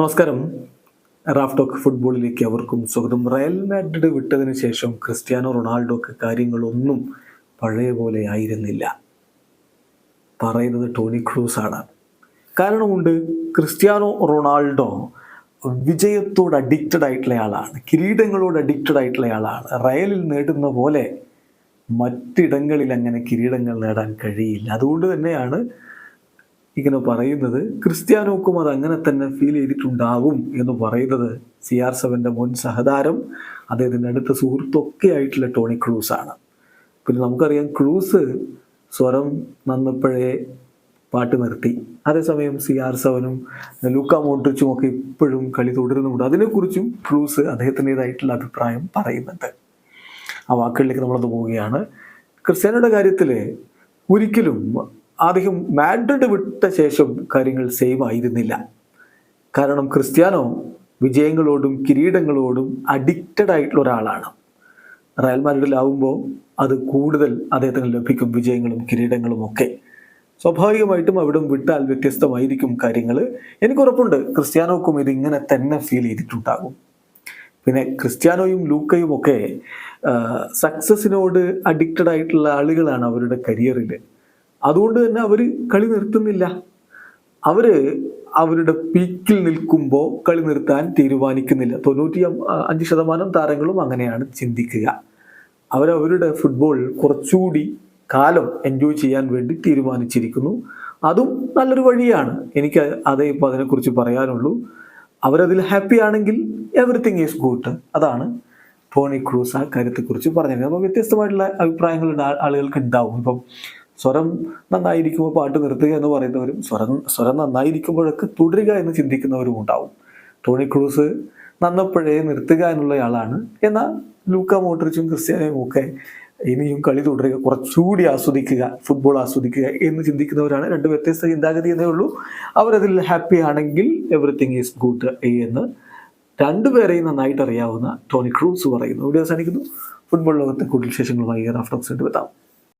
നമസ്കാരം. റാഫ്ടോക്ക് ഫുട്ബോളിലേക്ക് അവർക്കും സ്വാഗതം. റയൽ മാഡ്രിഡ് വിട്ടതിന് ശേഷം ക്രിസ്ത്യാനോ റൊണാൾഡോക്ക് കാര്യങ്ങളൊന്നും പഴയ പോലെ ആയിരുന്നില്ല. പറയുന്നത് ടോണി ക്രൂസ് ആണ്. കാരണമുണ്ട് ക്രിസ്ത്യാനോ റൊണാൾഡോ വിജയത്തോട് അഡിക്റ്റഡ് ആയിട്ടുള്ള ആളാണ്. കിരീടങ്ങളോട് അഡിക്റ്റഡ് ആയിട്ടുള്ള ആളാണ്. റയലിൽ നേടുന്ന പോലെ മറ്റിടങ്ങളിൽ അങ്ങനെ കിരീടങ്ങൾ നേടാൻ കഴിയില്ല. അതുകൊണ്ട് തന്നെയാണ് ഇങ്ങനെ പറയുന്നത് ക്രിസ്ത്യാനോക്കും അത് അങ്ങനെ തന്നെ ഫീൽ ചെയ്തിട്ടുണ്ടാകും എന്ന് പറയുന്നത് സി ആർ സെവന്റെ മുൻ സഹതാരം അദ്ദേഹത്തിന്റെ അടുത്ത സുഹൃത്തൊക്കെ ആയിട്ടുള്ള ടോണി ക്രൂസ് ആണ്. പിന്നെ നമുക്കറിയാം ക്രൂസ് സ്വരം നന്നപ്പോഴേ പാട്ട് നിർത്തി. അതേസമയം സി ആർ സെവനും ലൂക്ക മോൺട്രിച്ചും ഒക്കെ ഇപ്പോഴും കളി തുടരുന്നുണ്ട്. അതിനെക്കുറിച്ചും ക്രൂസ് അദ്ദേഹത്തിന്റെതായിട്ടുള്ള അഭിപ്രായം പറയുന്നുണ്ട്. ആ വാക്കുകളിലേക്ക് നമ്മളത് പോവുകയാണ്. ക്രിസ്ത്യാനോയുടെ കാര്യത്തിൽ ഒരിക്കലും അദ്ദേഹം മാഡ്രിഡ് വിട്ട ശേഷം കാര്യങ്ങൾ സെയിം ആയിരുന്നില്ല. കാരണം ക്രിസ്ത്യാനോ വിജയങ്ങളോടും കിരീടങ്ങളോടും അഡിക്റ്റഡ് ആയിട്ടുള്ള ഒരാളാണ്. റയൽ മാഡ്രിഡിലാവുമ്പോൾ അത് കൂടുതൽ അദ്ദേഹത്തിന് ലഭിക്കും വിജയങ്ങളും കിരീടങ്ങളും ഒക്കെ. സ്വാഭാവികമായിട്ടും അവിടം വിട്ടാൽ വ്യത്യസ്തമായിരിക്കും കാര്യങ്ങൾ. എനിക്ക് ഉറപ്പുണ്ട് ക്രിസ്ത്യാനോക്കും ഇത് ഇങ്ങനെ തന്നെ ഫീൽ ചെയ്തിട്ടുണ്ടാകും. പിന്നെ ക്രിസ്ത്യാനോയും ലൂക്കയും ഒക്കെ സക്സസിനോട് അഡിക്റ്റഡ് ആയിട്ടുള്ള ആളുകളാണ് അവരുടെ കരിയറിൽ അതുകൊണ്ട് തന്നെ അവർ കളി നിർത്തുന്നില്ല. അവർ അവരുടെ പീക്കിൽ നിൽക്കുമ്പോൾ കളി നിർത്താൻ തീരുമാനിക്കുന്നില്ല. തൊണ്ണൂറ്റി അഞ്ച് ശതമാനം താരങ്ങളും അങ്ങനെയാണ് ചിന്തിക്കുക. അവരവരുടെ ഫുട്ബോൾ കുറച്ചുകൂടി കാലം എൻജോയ് ചെയ്യാൻ വേണ്ടി തീരുമാനിച്ചിരിക്കുന്നു. അതും നല്ലൊരു വഴിയാണ്. എനിക്ക് അതേ ഇപ്പോൾ അതിനെക്കുറിച്ച് പറയാനുള്ളൂ. അവരതിൽ ഹാപ്പി ആണെങ്കിൽ എവറിത്തിങ് ഈസ് ഗുഡ് അതാണ് ടോണി ക്രൂസ് ആ കാര്യത്തെക്കുറിച്ച് പറഞ്ഞത് അപ്പോൾ വ്യത്യസ്തമായിട്ടുള്ള അഭിപ്രായങ്ങൾ ആളുകൾക്ക് ഉണ്ടാവും. ഇപ്പം സ്വരം നന്നായിരിക്കുമ്പോൾ പാട്ട് നിർത്തുക എന്ന് പറയുന്നവരും സ്വരം സ്വരം നന്നായിരിക്കുമ്പോഴൊക്കെ തുടരുക എന്ന് ചിന്തിക്കുന്നവരും ഉണ്ടാവും. ടോണി ക്രൂസ് നന്നപ്പോഴേ നിർത്തുക എന്നുള്ള ആളാണ് എന്നാൽ ലൂക്ക മോട്ടറിച്ചും ക്രിസ്ത്യാനയും ഒക്കെ ഇനിയും കളി തുടരുക കുറച്ചുകൂടി ആസ്വദിക്കുക ഫുട്ബോൾ ആസ്വദിക്കുക എന്ന് ചിന്തിക്കുന്നവരാണ്. രണ്ട് വ്യത്യസ്ത ചിന്താഗതി എന്നേ ഉള്ളൂ. അവരതിൽ ഹാപ്പി ആണെങ്കിൽ എവറിത്തിങ് ഈസ് ഗുഡ് എന്ന് രണ്ടുപേരെയും നന്നായിട്ട് അറിയാവുന്ന ടോണി ക്രൂസ് പറയുന്നു. ഇവിടെ അവസാനിക്കുന്നു. ഫുട്ബോൾ ലോകത്തെ കൂടുതൽ വിശേഷങ്ങളുമായി റാഫ്റ്റോക്സ് എത്താം.